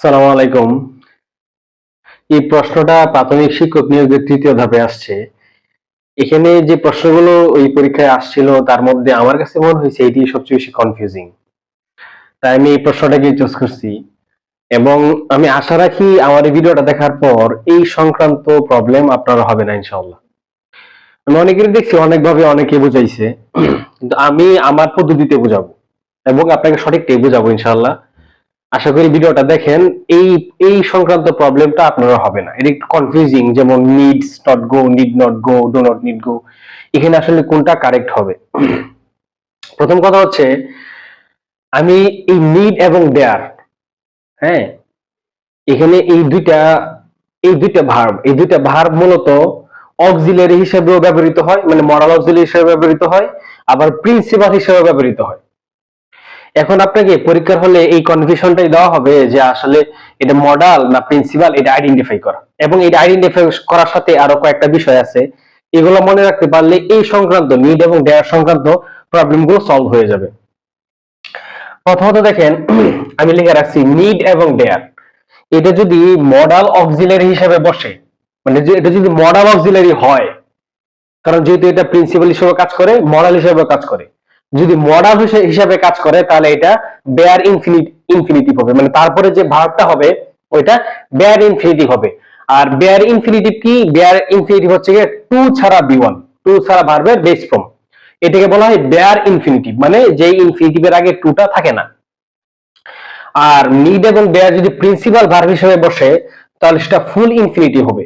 সালাম আলাইকুম। এই প্রশ্নটা প্রাথমিক শিক্ষক নিয়োগের তৃতীয় ধাপে আসছে। এখানে যে প্রশ্নগুলো ওই পরীক্ষায় আসছিল, তার মধ্যে আমার কাছে মনে হয়েছে এটি সবচেয়ে বেশি কনফিউজিং তাই আমি এই প্রশ্নটাকে চুজ করছি। এবং আমি আশা রাখি আমার এই ভিডিওটা দেখার পর এই সংক্রান্ত প্রবলেম আপনার হবে না ইনশাল্লাহ আমি অনেকেরই দেখছি, অনেকভাবে অনেকে বুঝাইছে। কিন্তু আমি আমার পদ্ধতিতে বুঝাবো এবং আপনাকে সঠিকটাই বুঝাবো, ইনশাআল্লাহ। আশা করি ভিডিওটা দেখেন, এই এই সংক্রান্ত প্রবলেমটা আপনারা হবে না। এটা একটু কনফিউজিং যেমন needs not go need not go do not need go এখানে আসলে কোনটা কারেক্ট হবে? প্রথম কথা হচ্ছে, আমি এই নিড এবং দেয়ার হ্যাঁ? এখানে এই দুইটা এই দুইটা ভার্ব এই দুইটা ভার্ব মূলত অক্সিলারি হিসেবেও ব্যবহৃত হয় মানে মরাল অক্সিলারি হিসেবে ব্যবহৃত হয়, আবার প্রিন্সিপাল হিসেবে ব্যবহৃত হয়। এখন আপনাকে পরীক্ষার হলে এই কনফিউশনটাই দেওয়া হবে যে আসলে এটা মডাল না প্রিন্সিপাল এটা আইডেন্টিফাই করা। এবং এটা আইডেন্টিফাই করার সাথে আরও কয়েকটা বিষয় আছে। এগুলো মনে রাখতে পারলে এই সংক্রান্ত নিড এবং ডেয়ার সংক্রান্ত প্রবলেমগুলো সলভ হয়ে যাবে। প্রথমত দেখেন, আমি লিখে রাখছি নিড এবং ডেয়ার এটা যদি মডাল অক্সিলারি হিসেবে বসে মানে এটা যদি মডাল অক্সিলারি হয়, কারণ যেহেতু এটা প্রিন্সিপাল হিসেবে কাজ করে মডাল হিসেবে কাজ করে যদি মডাল হিসাবে কাজ করে, তাহলে এটা বেয়ার ইনফিনিট ইনফিনিটিভ হবে। মানে তারপরে যে ভার্বটা হবে, ওইটা বেয়ার ইনফিনিটিভ হবে। আর বেয়ার ইনফিনিটিভ কি? বেয়ার ইনফিনিটিভ হচ্ছে গিয়ে টু ছাড়া বি ওয়ান টু ছাড়া ভার্বের বেস ফর্ম এটাকে বলা হয় বেয়ার ইনফিনিটিভ মানে যেই ইনফিনিটিভের আগে টুটা থাকে না। আর নিড এবং বেয়ার যদি প্রিন্সিপাল ভার্ব হিসেবে বসে, তাহলে সেটা ফুল ইনফিনিটিভ হবে।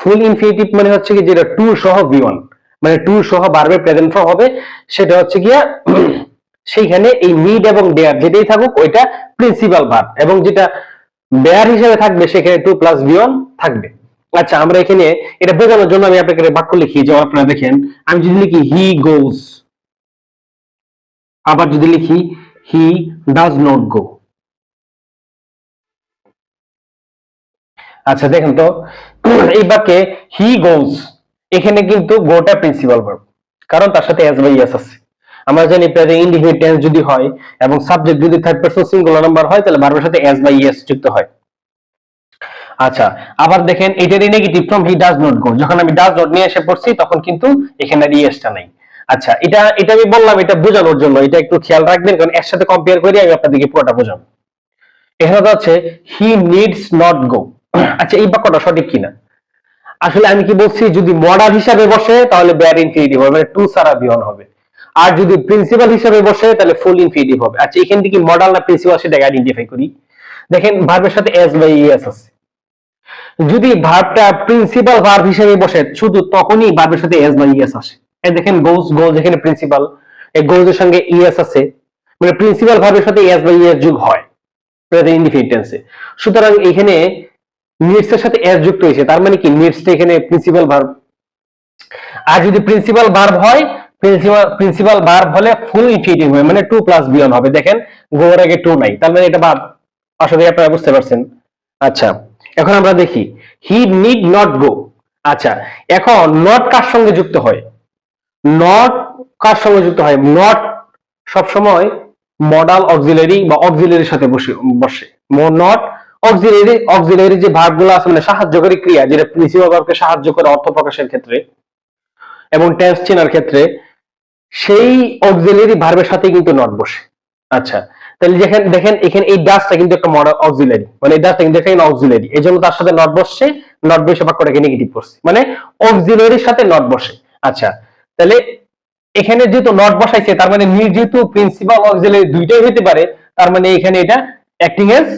ফুল ইনফিনিটিভ মানে হচ্ছে কি, যেটা টু সহ বি ওয়ান মানে টু সহ বারবে প্রেজেন্ট ফর্ম হবে, সেটা হচ্ছে গিয়া সেইখানে এই নিড এবং ডেয়ার যেটাই থাকুক, ওইটা প্রিন্সিপাল ভার্ব এবং যেটা ডেয়ার হিসেবে থাকবে, সেখানে টু প্লাস বিয়ন থাকবে। আচ্ছা আমরা এখানে এটা বোঝানোর জন্য আমি আপনাকে বাক্য লিখি, যে আপনারা দেখেন, আমি যদি লিখি হি গোজ আবার যদি লিখি হি ডাজ নট গো আচ্ছা দেখেন তো, এই বাক্যে হি গোজ এখানে কিন্তু গোটা প্রিন্সিপাল ভার্ব কারণ তার সাথে এস বাই এস আছে। আমরা জানি প্রেজেন্ট ইন্ডিফিনিট টেন্স যদি হয় এবং সাবজেক্ট যদি থার্ড পারসন সিঙ্গুলার নাম্বার হয়, তাহলে ভার্বের সাথে এস বাই এস যুক্ত হয়। আচ্ছা আবার দেখেন, এটারই negative form he does not go যখন আমি ডাজ নট নিয়ে এসে পড়ছি, তখন কিন্তু এখানে ইএসটা নাই। আচ্ছা এটা এটা আমি বললাম, এটা বোঝানোর জন্য, এটা একটু খেয়াল রাখবেন, কারণ এর সাথে কম্পেয়ার করে, আমি আপনাদেরকে পুরোটা বোঝাবো। এখানে হচ্ছে হি নিডস নট গো আচ্ছা এই বাক্যটা সঠিক কিনা? আসলে আমি কি বলছি, যদি মডাল হিসাবে বসে, তাহলে বেয়ার ইনফিনিটিভ হবে মানে টু সারা বিয়ন হবে। আর যদি প্রিন্সিপাল হিসাবে বসে, তাহলে ফুল ইনফিনিটিভ হবে। আচ্ছা এখান থেকে মডাল না প্রিন্সিপাল সেটাকে আইডেন্টিফাই করি। দেখেন ভার্বের সাথে এস বাই ইএস আছে। যদি ভার্বটা প্রিন্সিপাল ভার্ব হিসেবে বসে, শুধু তখনই ভার্বের সাথে এস বাই ইএস আসে। এই দেখেন গোজ গোজ এখানে প্রিন্সিপাল এই গোজের সঙ্গে ইএস আছে। মানে প্রিন্সিপাল ভার্বের সাথে এস বাই ইএস যোগ হয় প্রেজেন্ট ইনডিফিনিট টেন্সে সুতরাং এখানে নিডস সাথে এস যুক্ত হয়েছে, তার মানে কি? নিডসটা এখানে প্রিন্সিপাল ভার্ব আর যদি প্রিন্সিপাল ভার্ব হয় প্রিন্সিপাল ভার্ব হলে ফুল ইনফিনিটিভ হবে মানে টু প্লাস বিয়ন হবে। দেখেন গোর আগে টু নাই, তার মানে এটা ভার্ব করি আপনারা বুঝতে পারছেন। আচ্ছা এখন আমরা দেখি। হি নিড নট গো আচ্ছা এখন নট কার সঙ্গে যুক্ত হয়? নট কার সঙ্গে যুক্ত হয়? নট সবসময় মডাল অক্সিলারি বা অক্সিলারির সাথে বসে বসে। নট অক্সিলারি অক্সিলারি যে ভার্বগুলো আছে মানে সাহায্যকারী ক্রিয়া, যেটা প্রিন্সিপাল ভার্বকে সাহায্য করে অর্থ প্রকাশের ক্ষেত্রে এবং টেন্স চেনার ক্ষেত্রে, সেই অক্সিলারি ভার্বের সাথে কিন্তু নট বসে। আচ্ছা তাহলে দেখেন দেখেন, এখানে এই ডাসটা কিন্তু একটা মডাল অক্সিলারি মানে এই ডাসটা কিন্তু এখানে অক্সিলারি এই জন্য তার সাথে নট বসছে, নট বসে বাক্যটাকে নেগেটিভ করছে মানে অক্সিলারির সাথে নট বসে। আচ্ছা তাহলে এখানে যেহেতু নট বসাইছে, তার মানে নির যেহেতু প্রিন্সিপাল অক্সিলারি দুইটাই হতে পারে, তার মানে এখানে এটা অ্যাক্টিং এজ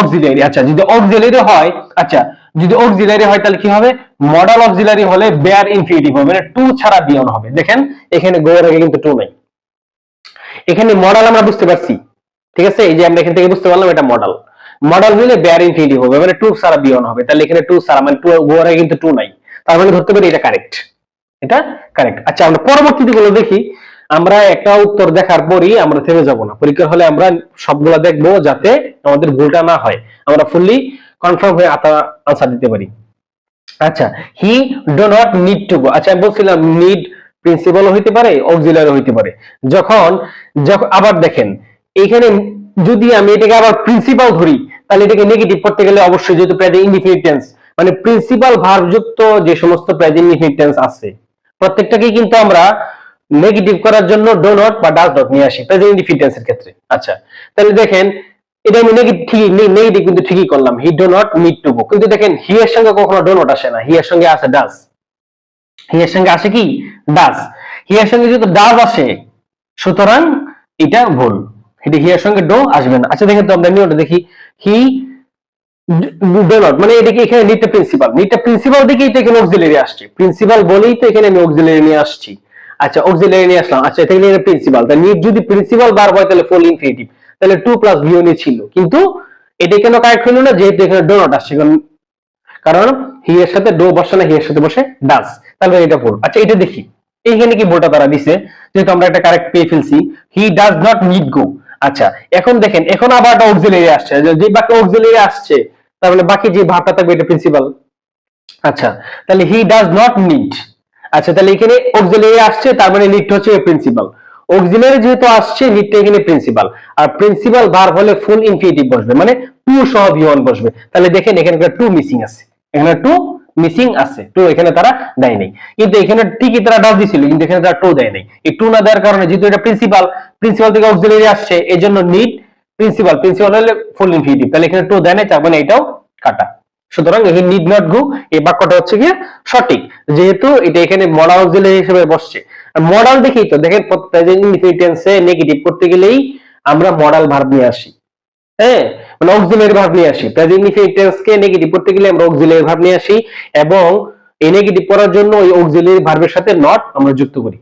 অক্সিলারি আচ্ছা যদি অক্সিলারি হয় আচ্ছা যদি অক্সিলারি হয়, তাহলে কি হবে? মডাল অক্সিলারি হলে বেয়ার ইনফিনিটিভ হবে মানে টু ছাড়া বিয়ন হবে। দেখেন, এখানে গোয়ের আগে কিন্তু টু নাই। এখানে মডাল আমরা বুঝতে পারছি, ঠিক আছে? এই যে আমরা এখান থেকে বুঝতে পারলাম এটা মডাল মডাল হলে বেয়ার ইনফিনিটিভ হবে মানে টু ছাড়া বিয়ন হবে। তাহলে এখানে টু ছাড়া মানে টু গোয়ের আগে কিন্তু টু নাই। তার মানে ধরতে পারি এটা কারেক্ট এটা কারেক্ট আচ্ছা আমরা পরবর্তীতে গুলো দেখি। আমরা একটা উত্তর দেখার পরই আমরা থেমে যাব না। পরীক্ষা হলে আমরা সবগুলা দেখব যাতে আমাদের ভুলটা না হয়। আমরা ফুললি কনফার্ম হয়ে আনসার দিতে পারি। আচ্ছা he do not need to go আচ্ছা আমি বলছিলাম নিড প্রিন্সিপাল হইতে পারে অক্সিলারি হইতে পারে। যখন যখন আবার দেখেন, এখানে যদি আমি এটাকে আবার প্রিন্সিপাল ধরি, তাহলে এটাকে নেগেটিভ করতে গেলে অবশ্যই যেহেতু প্রেজেন্ট ইনডিফিনিট টেন্স মানে প্রিন্সিপাল ভার্ব যুক্ত যে সমস্ত প্রেজেন্ট ইনডিফিনিট টেন্স আছে, প্রত্যেকটাকেই কিন্তু আমরা নেগেটিভ করার জন্য ডো নট বা ডাজ নট নিয়ে আসি। প্রেজেন্ট ইনডিফিনিট টেন্সের ক্ষেত্রে। আচ্ছা তাহলে দেখেন, এটা আমি নেগেটিভ ঠিকই নেগেটিভ কিন্তু ঠিকই করলাম। He do not need to go কিন্তু দেখেন হি এর সঙ্গে কখনো ডো নট আসে না। হি এর সঙ্গে আসে ডাজ হি এর সঙ্গে আসে কি? ডাজ হি এর সঙ্গে যেহেতু ডাজ আসে, সুতরাং এটা ভুল। এটা হি এর সঙ্গে ডো আসবে না। আচ্ছা দেখেন তো আমরা নিয়মটা দেখি। হি ডো নট মানে এটাকে এখানে নিটটা প্রিন্সিপাল নিটটা প্রিন্সিপাল দেখে এটা এখানে অক্সিলারি আসছে। প্রিন্সিপাল বলেই তো এখানে আমি অক্সিলারি নিয়ে আসছি। আচ্ছা অক্সিলারি নিয়ে আসলাম। আচ্ছা এটা নিয়ে প্রিন্সিপাল তাহলে নিট যদি প্রিন্সিপাল বার হয়, তাহলে ফুল ইনফিনিটিভ তাহলে টু প্লাস ভিও নিয়ে ছিল। কিন্তু এটা কেন কারেক্ট হলো না? যেহেতু এখানে ডো নট আসছে, কারণ হি এর সাথে ডো বসে না হি এর সাথে বসে ডাস তাহলে এটা ভুল। আচ্ছা এটা দেখি। এইখানে কি ভুলটা তারা দিছে? যেহেতু আমরা একটা কারেক্ট পেয়ে ফেলছি he does not need go আচ্ছা এখন দেখেন, এখন আবার একটা অক্সিলারি আসছে। যে- বাকি অক্সিলারি আসছে, তার মানে বাকি যে ভাবটা থাকবে, এটা প্রিন্সিপাল আচ্ছা তাহলে হি ডাজ নট নিড আচ্ছা তাহলে এখানে অক্সিলারি আসছে, তার মানে নিড হচ্ছে প্রিন্সিপাল অক্সিলারি যেহেতু আসছে নিডটা এখানে প্রিন্সিপাল আর প্রিন্সিপাল ভার হলে ফুল ইনফিনিটিভ বসবে মানে টু সহ ভিওয়ান বসবে। তাহলে দেখেন, এখানে টু মিসিং আছে। এখানে টু মিসিং আছে। টু এখানে তারা দেয় নাই। কিন্তু এখানে ঠিকই তারা ডাস দিছিল, কিন্তু এখানে তারা টু দেয় নাই। এই টু না দেওয়ার কারণে যেহেতু এটা প্রিন্সিপাল প্রিন্সিপাল থেকে অক্সিলারি আসছে এই জন্য নিড প্রিন্সিপাল প্রিন্সিপাল হলে ফুল ইনফিনিটিভ তাহলে এখানে টু দেয় নাই, তার মানে এটাও কাটা। সুতরাং এই নিড নট গো এই বাক্যটা হচ্ছে গিয়ে সঠিক। যেহেতু এটা এখানে মডাল অক্সিলারি হিসেবে বসছে। মডাল দেখেই তো, দেখেন প্রেজেন্ট ইনফিনিট টেন্সে নেগেটিভ করতে গেলেই আমরা মডাল ভার্ব নিয়ে আসি। হ্যাঁ? মানে অক্সিলারি ভার্ব নিয়ে আসি। প্রেজেন্ট ইনফিনিট টেন্স কে নেগেটিভ করতে গেলে আমরা অক্সিলারি ভার্ব নিয়ে আসি এবং এই নেগেটিভ করার জন্য ওই অক্সিলারি ভার্বের সাথে নট আমরা যুক্ত করি।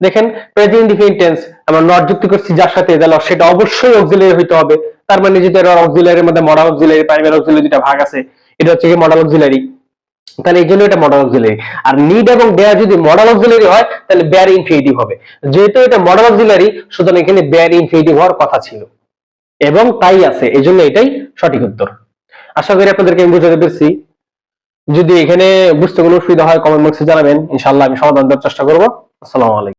দেখেন প্রেজেন্ট ইনফিনিট টেন্স আমরা নট যুক্ত করছি, যার সাথে তাহলে সেটা অবশ্যই অক্সিলারি হইতে হবে। তার মানে এর অক্সিলারির মধ্যে মডাল অক্সিলারি প্রাইমারি অক্সিলারি দুটা ভাগ আছে এটা হচ্ছে মডাল অক্সিলারি তাহলে এই জন্য এটা মডাল অক্সিলারি আর নিড এবং বেয়ার যদি মডাল অক্সিলারি হয়, তাহলে বেয়ার ইনফিনিটিভ হবে। যেহেতু এটা মডাল অক্সিলারি সুতরাং এখানে বেয়ার ইনফিনিটিভ হওয়ার কথা ছিল। এবং তাই আছে, এই জন্য এটাই সঠিক উত্তর। আশা করি আপনাদেরকে আমি বুঝাতে পেরেছি। যদি এখানে বুঝতে কোনো অসুবিধা হয় কমেন্ট বক্সে জানাবেন। ইনশাআল্লাহ আমি সমাধান দেওয়ার চেষ্টা করব। আসসালামু আলাইকুম।